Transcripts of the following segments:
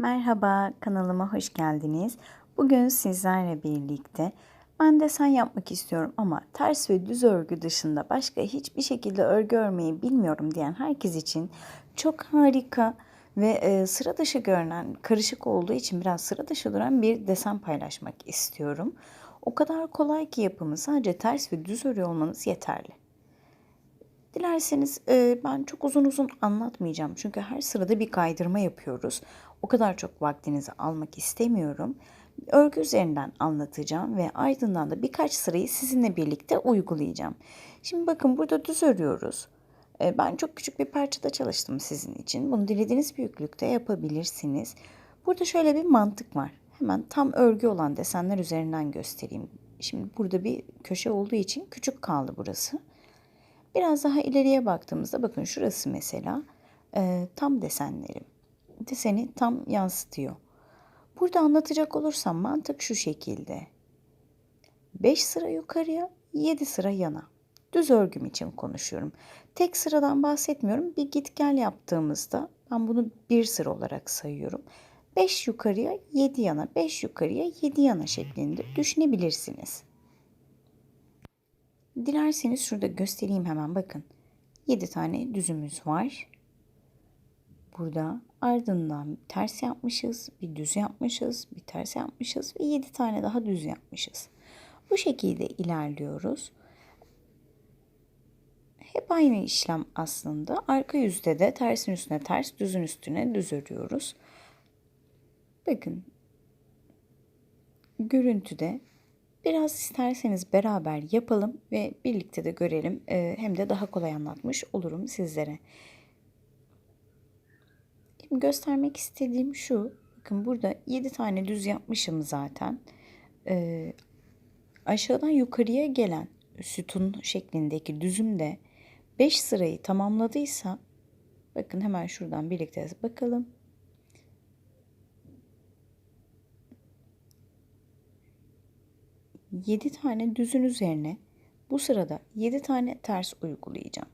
Merhaba, kanalıma hoş geldiniz. Bugün sizlerle birlikte ben desen yapmak istiyorum ama ters ve düz örgü dışında başka hiçbir şekilde örgü örmeyi bilmiyorum diyen herkes için çok harika ve e, sıra dışı görünen, karışık olduğu için biraz sıra dışı duran bir desen paylaşmak istiyorum. O kadar kolay ki yapımı sadece ters ve düz örüyor olmanız yeterli. Dilerseniz e, ben çok uzun uzun anlatmayacağım. Çünkü her sırada bir kaydırma yapıyoruz. O kadar çok vaktinizi almak istemiyorum. Örgü üzerinden anlatacağım ve ardından da birkaç sırayı sizinle birlikte uygulayacağım. Şimdi bakın burada düz örüyoruz. E, ben çok küçük bir parçada çalıştım sizin için. Bunu dilediğiniz büyüklükte yapabilirsiniz. Burada şöyle bir mantık var. Hemen tam örgü olan desenler üzerinden göstereyim. Şimdi burada bir köşe olduğu için küçük kaldı burası. Biraz daha ileriye baktığımızda bakın şurası mesela e, tam desenlerim. Deseni tam yansıtıyor. Burada anlatacak olursam mantık şu şekilde. 5 sıra yukarıya, 7 sıra yana. Düz örgüm için konuşuyorum. Tek sıradan bahsetmiyorum. Bir git gel yaptığımızda ben bunu bir sıra olarak sayıyorum. 5 yukarıya, 7 yana, 5 yukarıya, 7 yana şeklinde düşünebilirsiniz. Dilerseniz şurada göstereyim hemen bakın. 7 tane düzümüz var. Burada ardından ters yapmışız, bir düz yapmışız, bir ters yapmışız ve 7 tane daha düz yapmışız. Bu şekilde ilerliyoruz. Hep aynı işlem aslında. Arka yüzde de tersin üstüne ters, düzün üstüne düz örüyoruz. Bakın görüntüde Biraz isterseniz beraber yapalım ve birlikte de görelim. Ee, hem de daha kolay anlatmış olurum sizlere. Şimdi göstermek istediğim şu. Bakın burada 7 tane düz yapmışım zaten. Ee, aşağıdan yukarıya gelen sütun şeklindeki düzümde 5 sırayı tamamladıysa bakın hemen şuradan birlikte bakalım. 7 tane düzün üzerine bu sırada 7 tane ters uygulayacağım.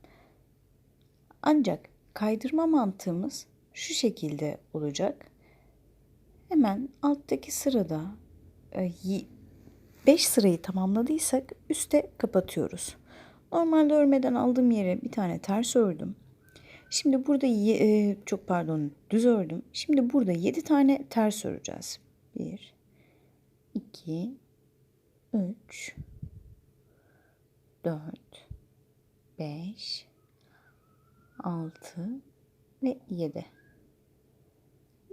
Ancak kaydırma mantığımız şu şekilde olacak. Hemen alttaki sırada 5 e, sırayı tamamladıysak üste kapatıyoruz. Normalde örmeden aldığım yere bir tane ters ördüm. Şimdi burada e, çok pardon düz ördüm. Şimdi burada 7 tane ters öreceğiz. 1 2 3 4 5 6 ve 7.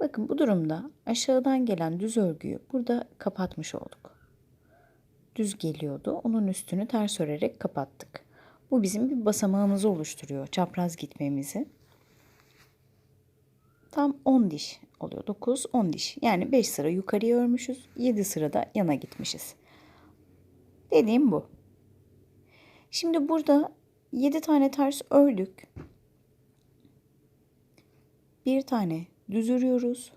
Bakın bu durumda aşağıdan gelen düz örgüyü burada kapatmış olduk. Düz geliyordu. Onun üstünü ters örerek kapattık. Bu bizim bir basamağımızı oluşturuyor. Çapraz gitmemizi. Tam 10 diş oluyor. 9, 10 diş. Yani 5 sıra yukarıya örmüşüz. 7 sırada yana gitmişiz. Dediğim bu. Şimdi burada 7 tane ters ördük. Bir tane düz örüyoruz.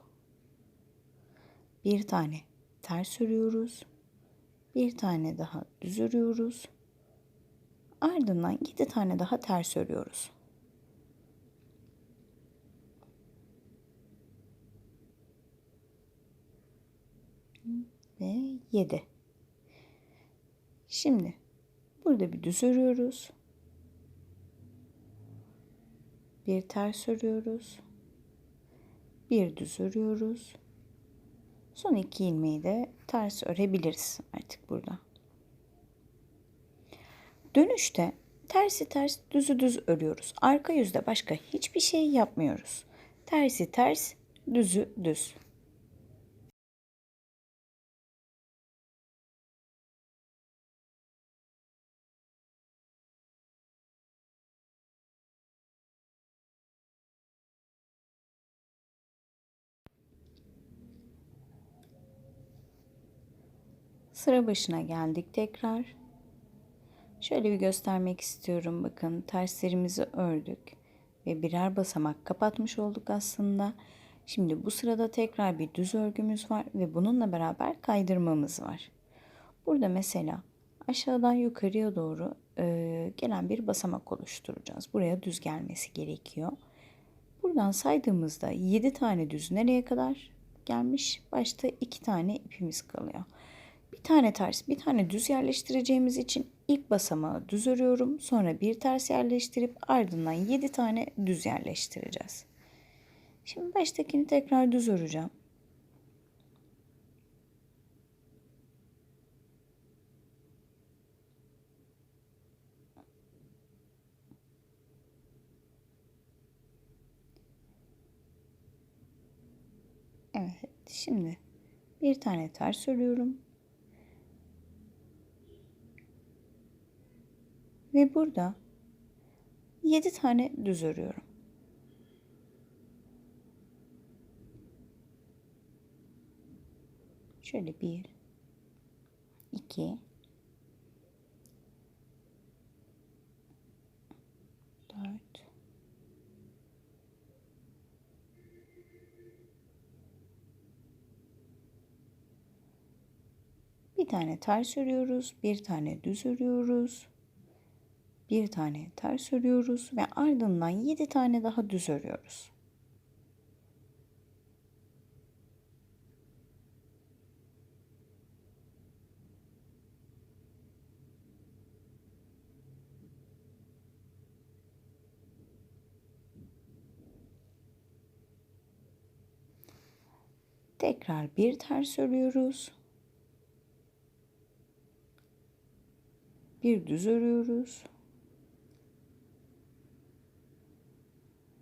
Bir tane ters örüyoruz. Bir tane daha düz örüyoruz. Ardından 7 tane daha ters örüyoruz. Ve 7. Şimdi burada bir düz örüyoruz. Bir ters örüyoruz. Bir düz örüyoruz. Son iki ilmeği de ters örebiliriz artık burada. Dönüşte tersi ters düzü düz örüyoruz. Arka yüzde başka hiçbir şey yapmıyoruz. Tersi ters düzü düz. Sıra başına geldik tekrar. Şöyle bir göstermek istiyorum. Bakın terslerimizi ördük ve birer basamak kapatmış olduk aslında. Şimdi bu sırada tekrar bir düz örgümüz var ve bununla beraber kaydırmamız var. Burada mesela aşağıdan yukarıya doğru e, gelen bir basamak oluşturacağız. Buraya düz gelmesi gerekiyor. Buradan saydığımızda 7 tane düz nereye kadar? gelmiş. Başta iki tane ipimiz kalıyor. Tane ters, bir tane düz yerleştireceğimiz için ilk basamağı düz örüyorum. Sonra bir ters yerleştirip ardından 7 tane düz yerleştireceğiz. Şimdi baştakini tekrar düz öreceğim. Evet, şimdi bir tane ters örüyorum. Ve burada 7 tane düz örüyorum. Şöyle bir, iki, dört, bir tane ters örüyoruz, bir tane düz örüyoruz, bir tane ters örüyoruz ve ardından 7 tane daha düz örüyoruz. Tekrar bir ters örüyoruz. Bir düz örüyoruz.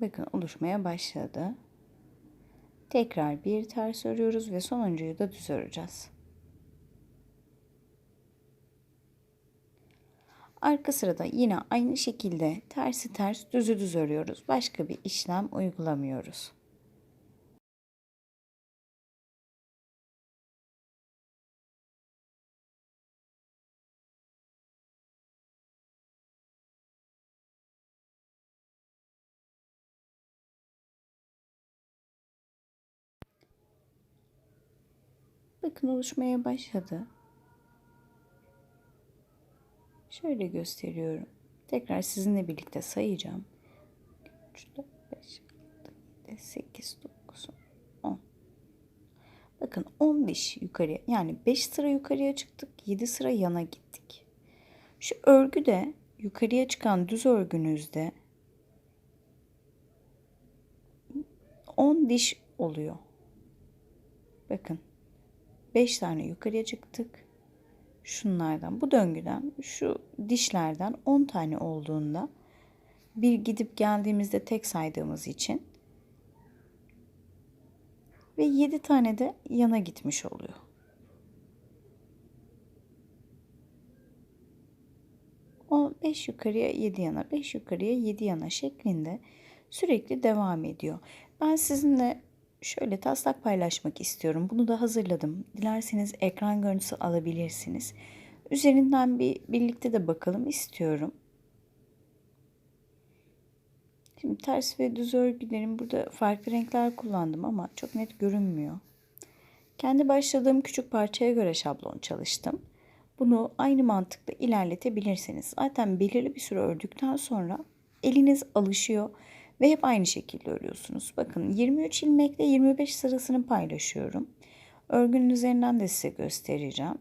Bakın oluşmaya başladı. Tekrar bir ters örüyoruz ve sonuncuyu da düz öreceğiz. Arka sırada yine aynı şekilde tersi ters düzü düz örüyoruz. Başka bir işlem uygulamıyoruz. Bakın oluşmaya başladı. Şöyle gösteriyorum. Tekrar sizinle birlikte sayacağım. 3, 4, 5, 6, 7, 8, 9, 10. Bakın 10 diş yukarıya yani 5 sıra yukarıya çıktık. 7 sıra yana gittik. Şu örgü de yukarıya çıkan düz örgünüzde 10 diş oluyor. Bakın 5 tane yukarıya çıktık. Şunlardan bu döngüden şu dişlerden 10 tane olduğunda bir gidip geldiğimizde tek saydığımız için ve 7 tane de yana gitmiş oluyor. O 5 yukarıya 7 yana, 5 yukarıya 7 yana şeklinde sürekli devam ediyor. Ben sizinle şöyle taslak paylaşmak istiyorum. Bunu da hazırladım. Dilerseniz ekran görüntüsü alabilirsiniz. Üzerinden bir birlikte de bakalım istiyorum. Şimdi ters ve düz örgülerim burada farklı renkler kullandım ama çok net görünmüyor. Kendi başladığım küçük parçaya göre şablon çalıştım. Bunu aynı mantıkla ilerletebilirsiniz. Zaten belirli bir süre ördükten sonra eliniz alışıyor ve hep aynı şekilde örüyorsunuz. Bakın 23 ilmekle 25 sırasını paylaşıyorum. Örgünün üzerinden de size göstereceğim.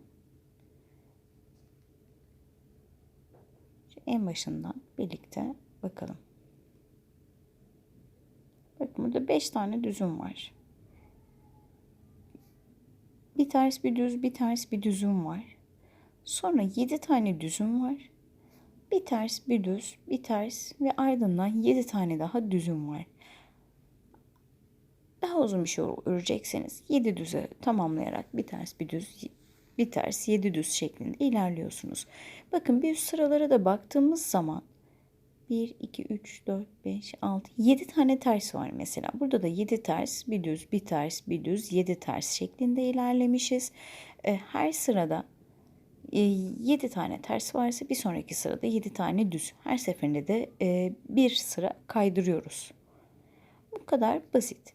En başından birlikte bakalım. Bakın burada 5 tane düzüm var. Bir ters bir düz, bir ters bir düzüm var. Sonra 7 tane düzüm var. Bir ters, bir düz, bir ters ve ardından 7 tane daha düzüm var. Daha uzun bir şey örecekseniz 7 düze tamamlayarak bir ters, bir düz, bir ters, 7 düz şeklinde ilerliyorsunuz. Bakın bir üst sıralara da baktığımız zaman 1, 2, 3, 4, 5, 6, 7 tane ters var mesela. Burada da 7 ters, bir düz, bir ters, bir düz, 7 ters şeklinde ilerlemişiz. E, her sırada 7 tane ters varsa bir sonraki sırada 7 tane düz. Her seferinde de bir sıra kaydırıyoruz. Bu kadar basit.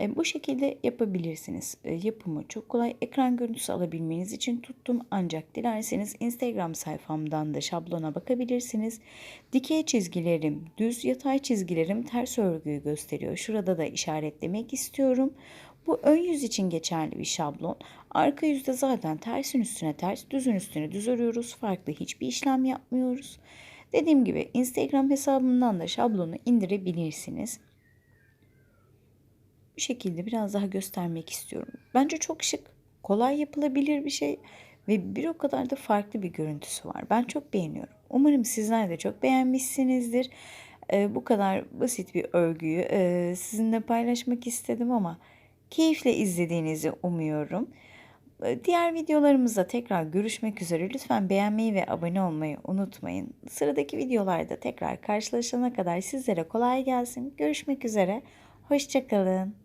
E, bu şekilde yapabilirsiniz. E, yapımı çok kolay. Ekran görüntüsü alabilmeniz için tuttum. Ancak dilerseniz Instagram sayfamdan da şablona bakabilirsiniz. Dikey çizgilerim, düz yatay çizgilerim ters örgüyü gösteriyor. Şurada da işaretlemek istiyorum. Bu ön yüz için geçerli bir şablon. Arka yüzde zaten tersin üstüne ters, düzün üstüne düz örüyoruz. Farklı hiçbir işlem yapmıyoruz. Dediğim gibi Instagram hesabımdan da şablonu indirebilirsiniz. Bu şekilde biraz daha göstermek istiyorum. Bence çok şık, kolay yapılabilir bir şey ve bir o kadar da farklı bir görüntüsü var. Ben çok beğeniyorum. Umarım sizler de çok beğenmişsinizdir. Ee, bu kadar basit bir örgüyü e, sizinle paylaşmak istedim ama keyifle izlediğinizi umuyorum. Ee, Diğer videolarımızda tekrar görüşmek üzere. Lütfen beğenmeyi ve abone olmayı unutmayın. Sıradaki videolarda tekrar karşılaşana kadar sizlere kolay gelsin. Görüşmek üzere. Hoşçakalın.